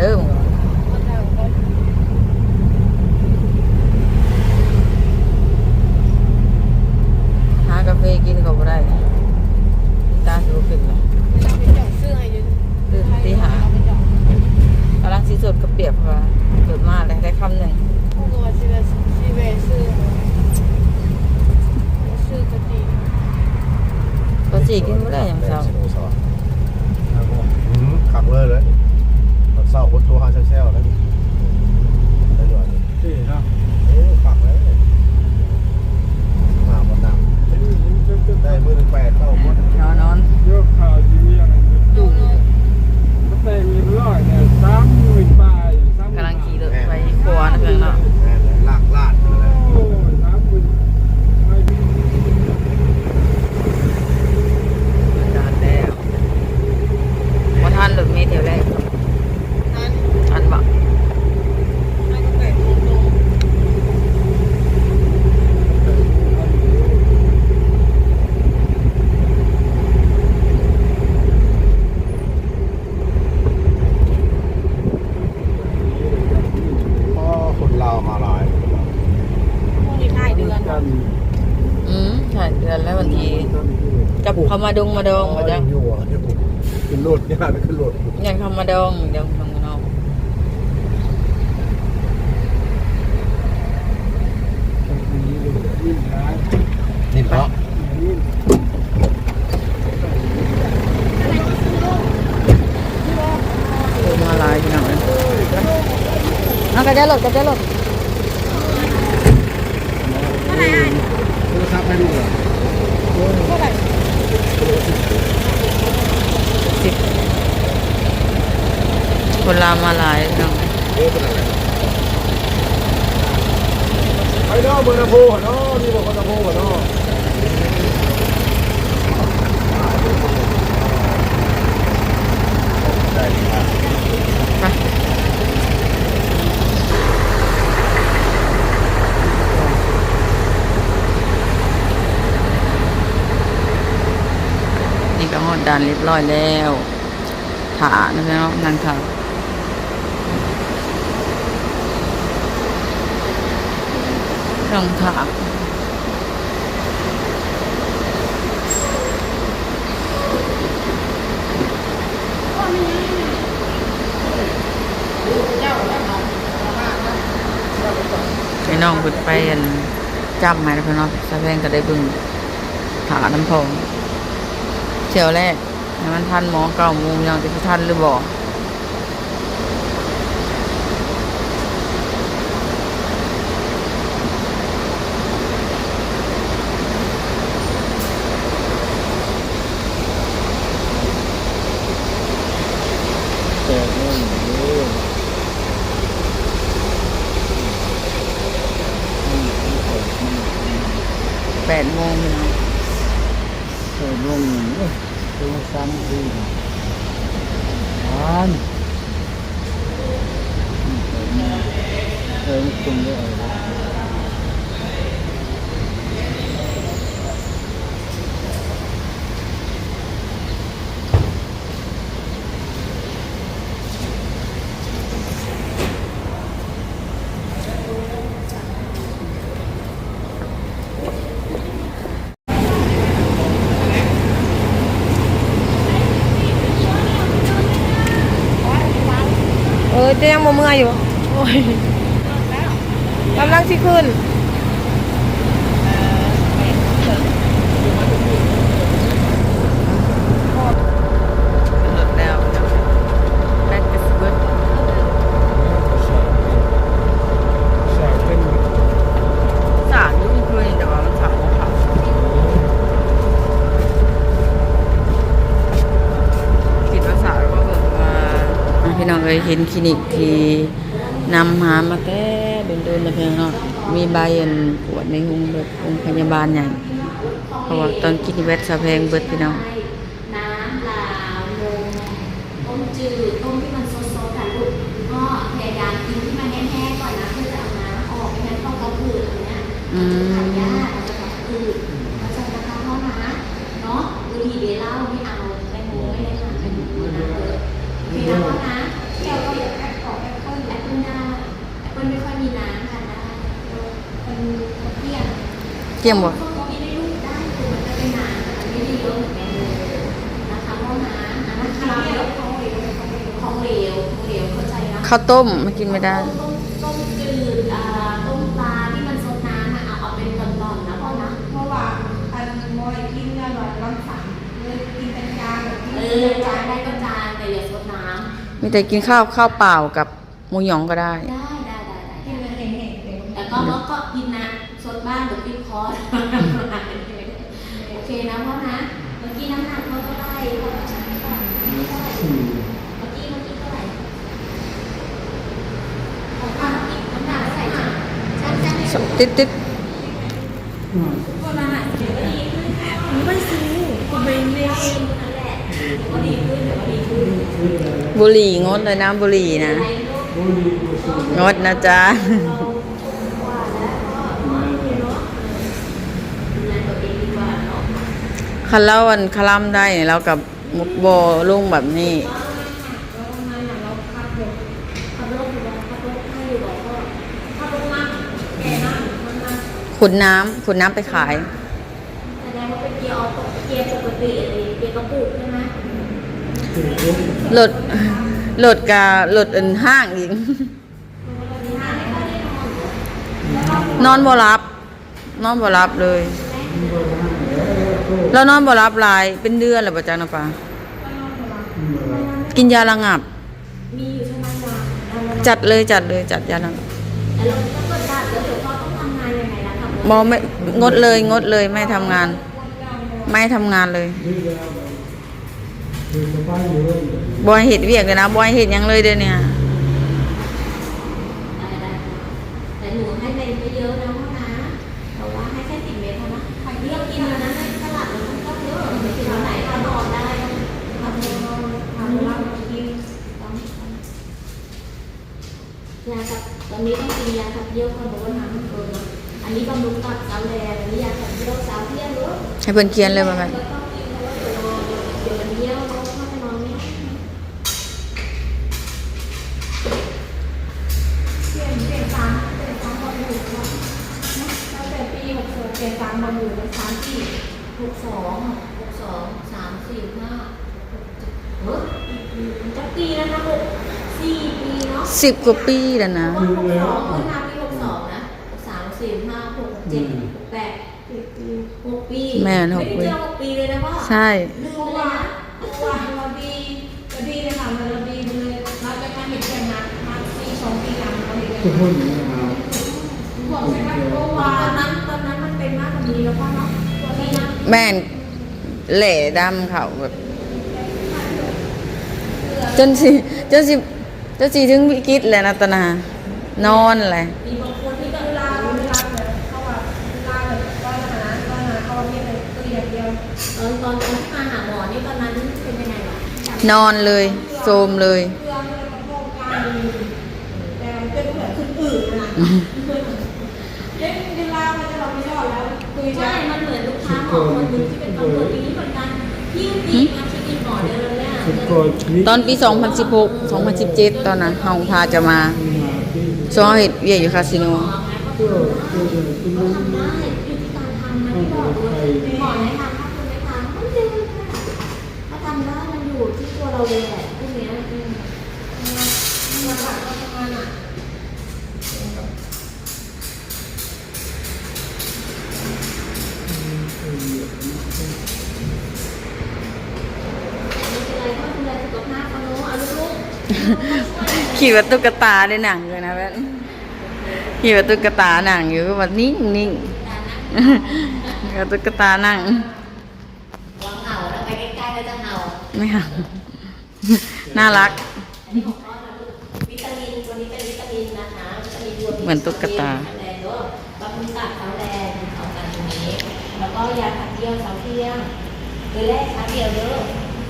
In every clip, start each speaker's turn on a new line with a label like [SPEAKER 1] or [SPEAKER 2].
[SPEAKER 1] เด้อ
[SPEAKER 2] มาดง
[SPEAKER 1] มาดองมา
[SPEAKER 2] จังอยู่อะ
[SPEAKER 1] อยู่ขึ้น
[SPEAKER 2] รถเนี่
[SPEAKER 1] ย
[SPEAKER 3] ขึ้นรถยังทำมาดองเดี๋
[SPEAKER 4] ยวทำกันอ
[SPEAKER 1] งนี่เนาะ
[SPEAKER 3] มาลาย
[SPEAKER 4] หน่
[SPEAKER 3] อย
[SPEAKER 2] เอา
[SPEAKER 4] ก
[SPEAKER 1] ระเด้หลดก
[SPEAKER 4] ระ
[SPEAKER 1] เด้หล
[SPEAKER 3] โทรศัพท์ให้ดูเหรอ
[SPEAKER 1] สิบคนลามาหลายจัง
[SPEAKER 3] ไปเนาะเบอร์นาโพเนาะมีบอกคนนาโพเนาะ
[SPEAKER 1] ไป การเรียบร้อยแล้วถานะพี่น้องนั่งถาลองถาไอ้น้องบุดไปอันจำไหมนะพี่น้องสะแพงก็ได้บึงถาน้ำพอง เที่ยวแรกมันทันหมอเก่ามุมยังจะทันหรือบ่แปดโมง
[SPEAKER 4] เลย นุ่งตัวซ้ำดีอัน
[SPEAKER 2] จะยังโมเมื่ออยู่กำลังที่ขึ้น
[SPEAKER 1] พี่น้องเอ้ยเห็นคลินิกที่นำหามาแต่โดนๆแล้วพี่น้องเนาะมีใบอันปวดในห้องแบบโรงพยาบาลใหญ่เพราะว่าตอนกินเวชสะแพงเบิดพี่น้อง
[SPEAKER 5] น้ำลานมต้มจืดต้มที่มันซดๆแต่ลูกก็พยายามกินที่มันแห้งๆก่อนนะเพื่อจะเอาน้ำออกไม่งั้นต้องกระพืดอย่างเงี้ย ราเมลของเหลวของเหลวของเหลวเข้าใจนะ
[SPEAKER 1] ข้าวต้มมันกินไม่ได้
[SPEAKER 5] ต้มต้มจืดอ่าต้มปลาที่มันซดน้ำอะเอาเอาเป็นตอนๆนะพ่อนะ
[SPEAKER 2] เพราะว่าอันมอยกินอร่อยร้อนสั่งเลยกินเป็นจานแบบ
[SPEAKER 5] เออ
[SPEAKER 2] จา
[SPEAKER 5] จานได้ก็จานแต่อย่าซดน้ำ
[SPEAKER 1] มีแต่กินข้าวข้าวเปล่ากับหมูหยองก็ได้
[SPEAKER 5] ได้ได้ได้
[SPEAKER 2] กินเป็นแห้งๆ
[SPEAKER 5] แต่ก็ก็กินนะซดบ้างหรือกินคอร์สโอเคนะพ่อนะเมื่อกี้น้ำหนักเขาเท่าไหร่เมื่อกี้เมื่อกี้เท่าไหร่ ของป้าน้ำพริกน้ำตาลใส่จ้ะจ้ะจ้ะ
[SPEAKER 1] ติดติด
[SPEAKER 2] ไม่ซื้อคุณไปเรียน
[SPEAKER 5] นั่นแหละก็ดีขึ้นเดี๋ยวก็ดีขึ้น
[SPEAKER 1] บุหรี่งดเลยนะบุหรี่นะ งดนะจ๊ะ
[SPEAKER 5] ว่าแล้วก็เนา
[SPEAKER 1] คันเล่าวันคลัมได้เรากับมุกโบลุงแบบนี้
[SPEAKER 5] ขับรถอยู่บอกขับรถให้อยู่บอกก็ขับรถมาแก่นะมันมา
[SPEAKER 1] ขุดน้ำขุดน้ำไปขาย
[SPEAKER 5] แสดงว่าเป็นเกียร์ออโต้เกียร์ปกติอะไรเกียร์กระปุกใช่ไหม
[SPEAKER 1] หลดหลดกาหลดอันห้างอีก นอนบ่รับ นอนบ่รับเลย แล้วนอนบ่รับหลายเป็นเดือนแล้วบ่จ๊ะน้าปลากินยาระงับ
[SPEAKER 5] มีอยู่ใช่ไหมวะ
[SPEAKER 1] จัดเลยจัดเลยจัดยาระงับ
[SPEAKER 5] แต่เราถ้ มอไม่
[SPEAKER 1] งดเลยงดเลยไม่ทำงาน ไม่ทำงานเลยบอยเห็ดเวียกเลยนะบอยเห็ดยังเลยเดี๋ยวนี้
[SPEAKER 5] แต่หนูให้ไปไม่เยอะนะ สามสี่
[SPEAKER 1] ห้า
[SPEAKER 2] หกเจ็
[SPEAKER 5] ดเฮ้ยนจะปีแล้วนะหกสี่ปีเนาะ
[SPEAKER 1] สิบกว่าปีแล้วนะ
[SPEAKER 5] สองเมื่อนาปีหกสองนะสามสี่ห้าหกเจ็ดหกแปด
[SPEAKER 2] สิบปี
[SPEAKER 5] หก ปี
[SPEAKER 1] แม่นหกปี
[SPEAKER 5] ไม่ได้เจอหกปีเลยนะพ่อ
[SPEAKER 1] ใช่
[SPEAKER 5] ลืม
[SPEAKER 2] เพราะ
[SPEAKER 5] เลย
[SPEAKER 2] ว่า
[SPEAKER 5] นะ
[SPEAKER 2] เพราะว่าเราดีเราดีเลยค่ะเราดีเลยเราจะมาเห็นแก่มามาปีสองปีหลังเราเห็นแก่
[SPEAKER 4] ทุกคนเอา
[SPEAKER 2] บอกใช่ไหมเพราะ
[SPEAKER 5] ต
[SPEAKER 2] ว่า
[SPEAKER 5] อนนั้นตอนนั้นมันเป็นมากกว่านี้แล้วพ่อเนาะตัวนี้นะ
[SPEAKER 1] แม่นแหล่ดำเขาแบบจนสิจนสิจนสิถึงวิกฤตแหละนะตอนนา นอนแหละ
[SPEAKER 5] มี
[SPEAKER 1] นอนเลยโซมเลย
[SPEAKER 2] เพื่อเพื่อโครงการแต่เป็นเหมือนคนอื่นนะเล่นเวลามันจะเราไม่รอดแล้วคุย
[SPEAKER 5] ใช่
[SPEAKER 2] ได้
[SPEAKER 5] มันเหมือนลูกค้าหมอคนหนึงที่เป็นตำรวจอย่างนี้เหมือนกันยิ่งดีนะที่กินหมอเดินเลยอะ
[SPEAKER 4] สุดก่อนนี้
[SPEAKER 1] ตอนปี 2016 2017 ตอนนั้นเฮาพาจะมาช่วงเฮ็ดเวียกอยู่คาสิโน
[SPEAKER 5] หมอไงก็ก็ทำได้อยู่ที่การทำนะที่บอกด้วยหมอแนะนำถ้าคุณไม่ทำมันเร็วนะถ้าทำได้มันอยู่ที่ตัว เราเลยแหละพวกเนี้ยอืม
[SPEAKER 2] มาหลักก็ทำงานอะ
[SPEAKER 5] ไม่เป็นไรก็ดูแลสุขภาพเขาเนอะเอาลูก
[SPEAKER 1] ขี่ว่าตุ๊กตาได้หนังเลยนะแม่นขี่ว่าตุ๊กตาหนังอยู่ก็ว่านิ่งนิ่ง
[SPEAKER 5] ๆแต่นะ
[SPEAKER 1] ก็ตุ๊กตานั่ง
[SPEAKER 5] วางเหงาแล้วไปใกล้ๆแล้วจะเหงา
[SPEAKER 1] ไม่เอา น่ารัก
[SPEAKER 5] เออันนี้ของพ่อนะลูกวิตามินตัวนี้เป็นวิตามินนะคะวิตามินรวม
[SPEAKER 1] เหมือนตุ๊กตา
[SPEAKER 5] แรงด้วยบำรุงตับเท้าแรงของกันตรงนี้ แล้วก็ยาขัดเยี่ยวเช้าเที่ยงโดยแรกเช้าเดียวเด้อ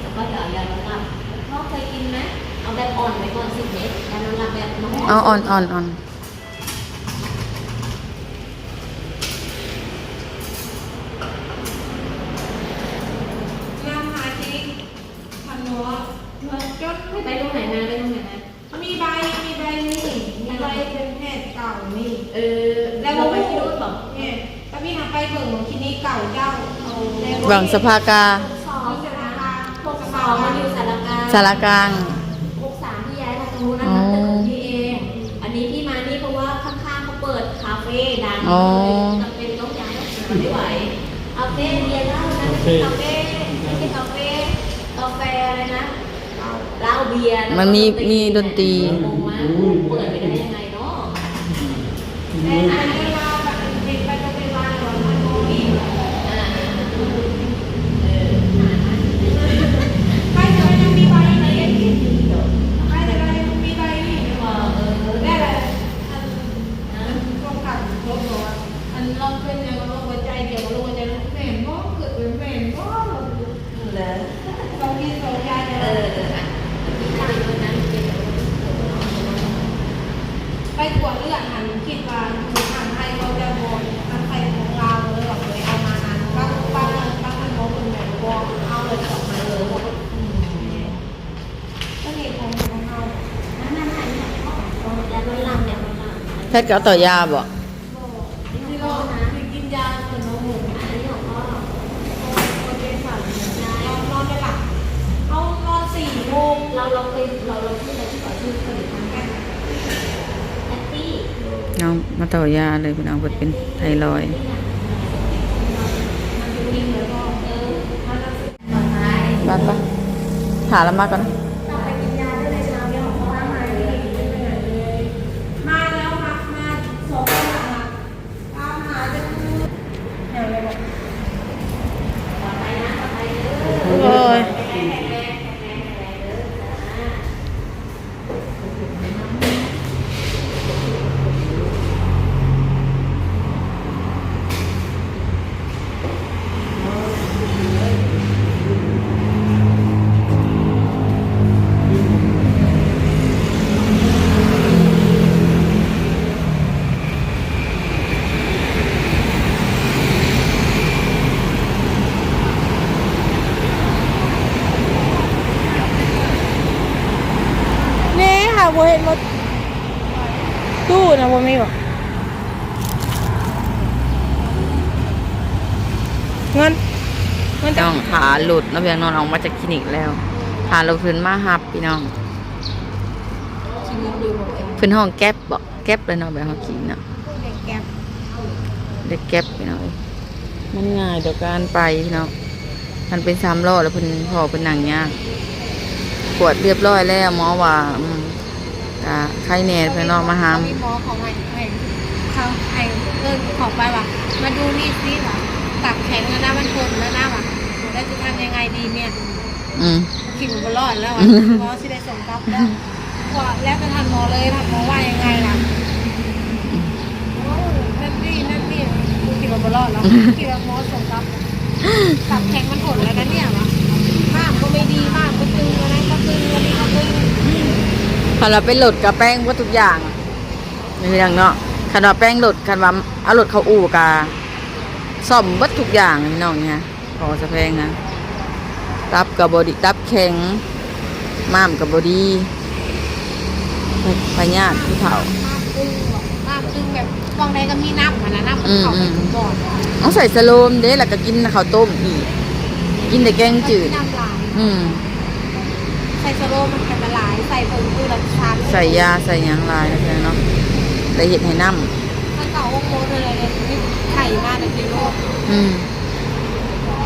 [SPEAKER 5] แล้วก็เดี๋ยวยาลดน้ำหนักพ่อเคยกินไหมเอาแบบอ่อนไว้ก่อนสิบเม็ดยาลดน้ำหนักแบบน้ำ
[SPEAKER 1] เอาอ่อนอ่อนอ่อน
[SPEAKER 2] น้
[SPEAKER 5] ไปตรงไหนนะไปตรงไหนนะ
[SPEAKER 2] มีใบ มีใบนี่ มีใบเป็นแพทย์เก่านี่
[SPEAKER 5] เออแล้วเราไปที่นู่นบอก
[SPEAKER 2] เนี่ยถ้าพี่ทำไปเบิ่งของคลินิกเก่าเจ้าเอาใน
[SPEAKER 1] หวังสภากา
[SPEAKER 5] สอง
[SPEAKER 2] พิจาร
[SPEAKER 5] นะ
[SPEAKER 2] ณา
[SPEAKER 5] หกสองมันอยู่สารกลาง
[SPEAKER 1] สารกลาง
[SPEAKER 5] หกสามที่ย้ายมาตรงนู้นนะคะตึกของพี่เอง อันนี้พี่มานี่เพราะว่าข้างๆเขาเปิดคาเฟ่ดัง
[SPEAKER 1] อ๋อ
[SPEAKER 5] จำเป็นต้องย้ายออกมาไม่ไหวคาเฟ่เบียร์เหล้านะไม่ใช่คาเฟ่ไม่ใช่คาเฟ่กาแฟอะไรนะ เหล้าเบียร์
[SPEAKER 1] มันมีมีดนตรี
[SPEAKER 5] งงมากเปิดไปได้ยังไงเนาะ
[SPEAKER 2] แต่อันนี้เราแบบติดไปจะเป็นวันหรือมันโมมี
[SPEAKER 5] อ่า
[SPEAKER 2] ไปเดี๋ยวยังมีใบนี่ไปเดี๋ยวยังมีใบนี่
[SPEAKER 5] เออเออ
[SPEAKER 2] ได้เลยอันอันโครงการโครงการอันเราเป็นอย่างเราหัวใจเดียวเราหัวใจเราแม่นบ่เกิดเป็นแม่นบ่เรา
[SPEAKER 5] เหรอ
[SPEAKER 2] เรากินเรายา
[SPEAKER 5] เอ
[SPEAKER 2] เนี่ย
[SPEAKER 5] อเอออะมีทางตัวนั้นเป็น
[SPEAKER 2] ไปตรวจเลือดหันคิดว่าทางไทยเขาจะบอกทางไทยของเราเลยบอกเลยเอามานั้นบางบางบางคนบอกคนแบบบอกเอาเลยออกมาเลยก็มีของของเรา
[SPEAKER 5] นั่นนั่นนั่นยาลดลำยาลดลำ
[SPEAKER 1] แพทย์ก็เอาต่อยาบ่
[SPEAKER 2] ที่เราคือกินยาส่วนน้องหมู
[SPEAKER 5] อันนี้ของพ่อ
[SPEAKER 2] คนเป็นฝันเรานอนไม่หลับเขานอนสี่โมง
[SPEAKER 5] เราเราเคยเราเราพูดอะไรที่ก่อนชื่อผลิตภัณฑ์แท็กซี่
[SPEAKER 1] น้องมาต่อยาเลยพี่น้องเพิ่นเป็นไทรอยด์
[SPEAKER 5] มันจะวิ่งเลยพ่อเออมันจะต่อท้าย
[SPEAKER 1] ไปไปหาแล้วมาก่อน
[SPEAKER 5] ต่อไปกินยาได้เลยเช้าเนี่ยของพ่อมาเลย
[SPEAKER 2] มาแล้วมามาสองคนละตามหาจะคืออย่างไรบอก
[SPEAKER 5] ต่อไปนะต่อไปเด้อ
[SPEAKER 1] โอ้ย
[SPEAKER 5] แข็งแรงแข็งแรงแข็งแรงเด้อจ้า
[SPEAKER 2] นี่ค่ะโบเห็นรถ ตู้นะโบไม่บอกเงินเงินจะ
[SPEAKER 1] น้องขาหลุดน้องเพียงนอนออกมาจากคลินิกแล้วขาเราพิ่นมาหับพี่น้องพิ่นห้องแก๊บบ่แก๊บเลยเนาะแบบเฮากินเนาะ
[SPEAKER 2] เด็กแก๊ป
[SPEAKER 1] ได้แก๊บพี่น้องเอ้ยมันง่ายต่อการไปพี่น้องมันเป็นสามล้อแล้วเพิ่นพอเพิ่นนั่งยากปวดเรียบร้อยแล้วหมอว่าอืม ก็ไข้แน่เพิ่นเนาะมาหาม
[SPEAKER 2] มีหมอของไอ้ไอ้เขาไอ้เดินขอไปว่ะมาดูนี่สิว่ะตับแข็งแล้วนะมันทนแล้วนะว่ะแล้วจะทำยังไงดีเนี่ย
[SPEAKER 1] อืม
[SPEAKER 2] ขิงบนรอดแล้วอะหมอสิได้ส่งกลับแล้วว่าแล้วจะทันหมอเลยทันหมอว่ายังไงล่ะโอ้นั่นนี่นั่นนี่กูขิงบนรอดแล้วขิงหมอส่งกลับตับแข็งมันหดแล้วนะเนี่ยวะมากก็ไม่ดีมากก็ตึงอะไรก็ตึงวันนี้ก็ตึง
[SPEAKER 1] คันเราไปโหลดกับแป้งว่าทุกอย่างในเรื่องเนาะคันว่าแป้งโหลดคันว่าเอาโหลดเขาอู่กาซ่อมเบิดทุกอย่างพี่น้องเนี่ยพอสะแพงนะตับกับบอดีตับแข็งม้ามกับบอดีพญาติผู้เฒ่า
[SPEAKER 2] มากตึงแบบมากตึงแบบกองใดก็มีน้ำมันนะน้ำมันเข้าไปถึงบ่อน
[SPEAKER 1] ต้องใส่สโลมเด้แล้วก็กินข้าวต้มอีก กินแต่แกงจืด
[SPEAKER 2] น้ำลาย
[SPEAKER 1] อืม
[SPEAKER 2] ใส่สโลมันแค่ละลายใส่ผงคือละชาม
[SPEAKER 1] ใส่ยาใส่หยางลายนะพี่น้องละเอียดให้น้
[SPEAKER 2] มันเก่าโอ้โหเลยเลยนี่ไข่มากเลยกิโลำ
[SPEAKER 1] อืม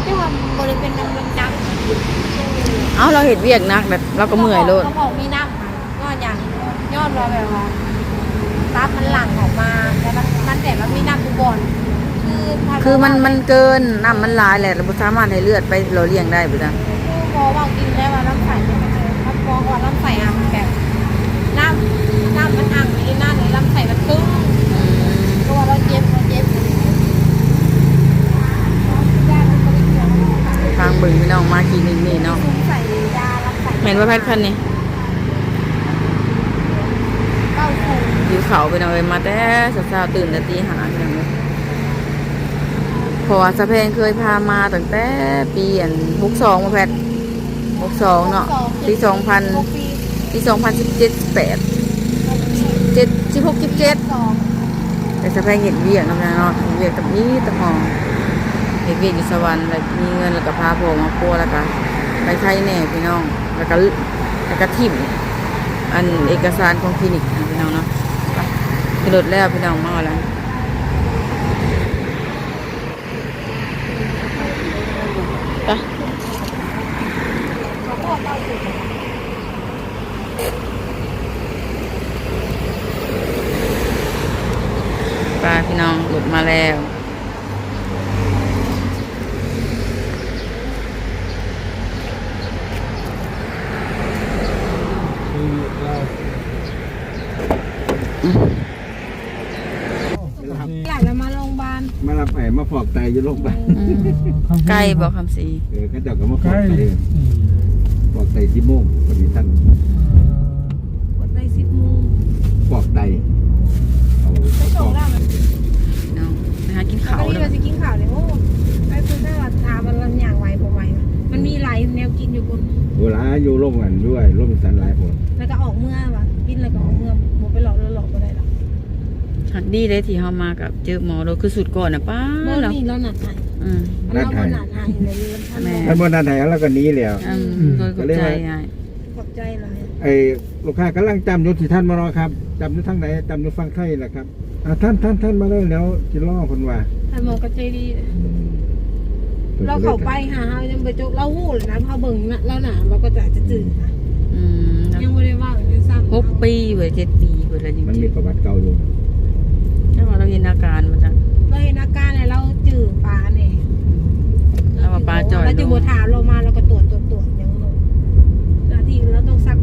[SPEAKER 2] ที่ว่าบริเป็นน้ำมันจัง
[SPEAKER 1] เอาเราเห็ดเวียกนักแบบเราก็เมื่อยโลด
[SPEAKER 2] เขาบอกมีน้ำมันก็อย่างยอดเราแบบว่าตับมันหลั่งออกมาแต่มันมันแต่มันมีน้ำทุกบอนคือถ้า
[SPEAKER 1] คือมันมันเกินน้ำมันหลายแหละเราบ่สามารถให้เลือดไปเราเลี้ยงได้ปะจ๊ะ
[SPEAKER 2] คือพอว่ากินได้ว่าน้ำ ว่าลำไส้อักแบบล่ามล่ามันอักอยู่ในนั่นเลยลำไส้มันตึ้งตัวเราเจ็บ
[SPEAKER 1] เราเจ็บยาทางบึงพี่น้องมากินนี่นี่
[SPEAKER 2] เนาะสง
[SPEAKER 1] สัยยาลำไส้
[SPEAKER 2] แม่นว่าแพทย์พันนี่
[SPEAKER 1] ยิ้าคข่เขาไปหน่ไยมาแต่สาวๆตื่นแต่ตีหาอย่างนี้พอาะสะเพงเคยพามาตั้งแต่ปีอันทุกสองมาแพทย์ หกสองเนาะปีสองพัน
[SPEAKER 2] หกปี
[SPEAKER 1] ปีสองพันสิบเจ็ดแปดเจ็ดสิบหกสิบเจ็ด
[SPEAKER 2] สอง
[SPEAKER 1] แต่สะเพงเห็นเวียกนะเนาะเห็นเวียกกับนี้ตะหองเห็นเวียกอยู่สวรรค์แล้วมีเงินแล้วก็พาพ่อมาปัวแล้วก็ไปไทยแน่พี่น้อง แล้วก็แล้วก็ทิมอันเอกสารของคลินิกนะพี่น้องเนาะไปขึ้นรถแล้วพี่น้องมาเอาแล้วไป
[SPEAKER 2] เขาบอกเก้าสิบ
[SPEAKER 1] ไปพี่น้องหลุดมาแล้ว
[SPEAKER 4] คือเรา
[SPEAKER 2] หลังเรามาโรงพยาบาล
[SPEAKER 3] มารับไผ่มาฟอกไตอยู่โรงพยาบาล
[SPEAKER 1] อืมใกล้บอกคำสี
[SPEAKER 3] เออเขาเจ้าก็มาฟ
[SPEAKER 4] ใก
[SPEAKER 3] อก
[SPEAKER 4] ล้
[SPEAKER 3] ไตฟอกไตที่โมงวันนี้ท่าน
[SPEAKER 2] กดได้สิบโมง
[SPEAKER 3] ฟอกไตเอา
[SPEAKER 2] ไป
[SPEAKER 3] ฟ
[SPEAKER 2] ส่
[SPEAKER 3] องก
[SPEAKER 2] แล้วมัน
[SPEAKER 1] น้องไป หากิน
[SPEAKER 2] เขา
[SPEAKER 1] ข้าว
[SPEAKER 2] ที่
[SPEAKER 1] เล
[SPEAKER 2] เรา
[SPEAKER 1] ย
[SPEAKER 2] จะกินข่าวเลยโอ้ไปคุณได้ว่าทามันรันอย่างไวผมไวมันมีหลายแนวกินอยู่คุณ
[SPEAKER 3] เวลาอยู่ร่วมกันด้วยร่วมสันหลายคน
[SPEAKER 2] แล้วก็ออกเมื่อว่ะกินแล้วก็ออกเมื่อหมไปหลอกแล้วหลอกก็ได้หรอก
[SPEAKER 1] หัดดีเลยที่เขามากับเจอหมอเราคือสุดก่อนนะป้า
[SPEAKER 2] เมื่อ
[SPEAKER 1] เรา
[SPEAKER 2] นี่เราหนักหาย
[SPEAKER 1] อืม
[SPEAKER 2] เราบนหนักหายเลยท่าน
[SPEAKER 1] แม่
[SPEAKER 3] ท่านบนนั้นไหนแล้วก็หนี้แล้ว
[SPEAKER 1] อืมโดยกดใจไง
[SPEAKER 2] ขอบใจหลาย
[SPEAKER 3] ไอ้ลูกค้ากำลังจำอยู่ที่ท่านมารอครับจำอยู่ทางไหนจำอยู่ฟังไทยแหละครับ อ่าท่านท่านท่านมาเลยแล้วจิล่อคนว่า
[SPEAKER 2] ท่านหมอก็ใจดี เราเข้าไปหาเฮายังไปจุเราหู้เลยนะพอเบิ่งนะเราหนาเราก็จะจะจืดนะ
[SPEAKER 1] อืม
[SPEAKER 2] ยังไม่ได้ว่ายังซ้ำ
[SPEAKER 1] หกปีเว้ยเจ็ดปีเว้ยแล้วจริง
[SPEAKER 3] มันมีประวัติเก่าอยู่
[SPEAKER 1] ๆถ้าว่าเราเห็นอาการมาจาก
[SPEAKER 2] เราเห็นอาการเนี่ยเราจืดปลาเนี่ย
[SPEAKER 1] เราว่าปลาจ่อย
[SPEAKER 2] เราจะบัวถามเรามาเราก็ตรวจตรวจตรวจอย่างนู้นหน้าที่เราต้องซัก